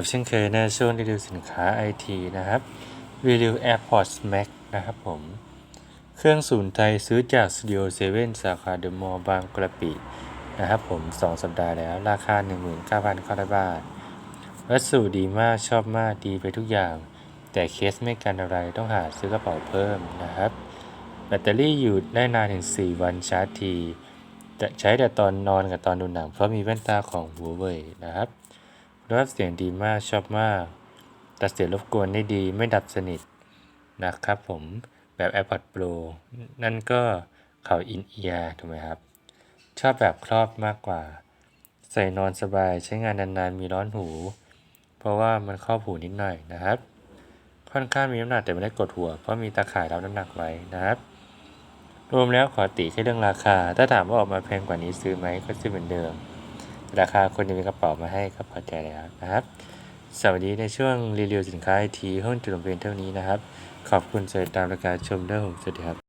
กับเช่นเคยในช่วงรีวิวสินค้าไอทีนะครับ รีวิว AirPods Max นะครับผม เครื่องศูนย์ไทยซื้อจาก Studio 7 สาขาเดอะมอลล์บางกระปินะครับผม 2 สัปดาห์แล้ว ราคา 19,900 บาท วัสดุดีมากชอบมากดีไปทุกอย่าง แต่เคสไม่กันอะไรต้องหาซื้อกระเป๋าเพิ่มนะครับ แบตเตอรี่อยู่ได้นานถึง 4 วันชาร์จทีแต่ใช้แต่ตอนนอนกับตอนดูหนัง เพราะมีแว่นตาของ Huawei นะครับ คุณภาพเสียงดีมากชอบมาก ตัดเสียงรบกวนได้ดีไม่ดับสนิทนะครับผมแบบ AirPods Pro นั่นก็เขาอินเอียร์ถูกไหมครับ ชอบแบบครอบมากกว่า ใส่นอนสบายใช้งานนานๆมีร้อนหู เพราะว่ามันครอบหูนิดหน่อยนะครับ ค่อนข้างมีน้ำหนักแต่ไม่ได้กดหัว เพราะมีตาข่ายรับน้ำหนักไว้นะครับ รวมแล้วขอติแค่เรื่องราคา ถ้าถามว่าออกมาแพงกว่านี้ซื้อไหมก็ซื้อเหมือนเดิม ราคาคนจะมีกระเป๋ามาให้ก็พอใจแล้วนะครับสวัสดีในช่วงรีวิวสินค้าไอทีห้องจุดลงเวียนเท่านี้นะครับ ขอบคุณสำหรับตามรายการชมด้วยผมสวัสดีครับ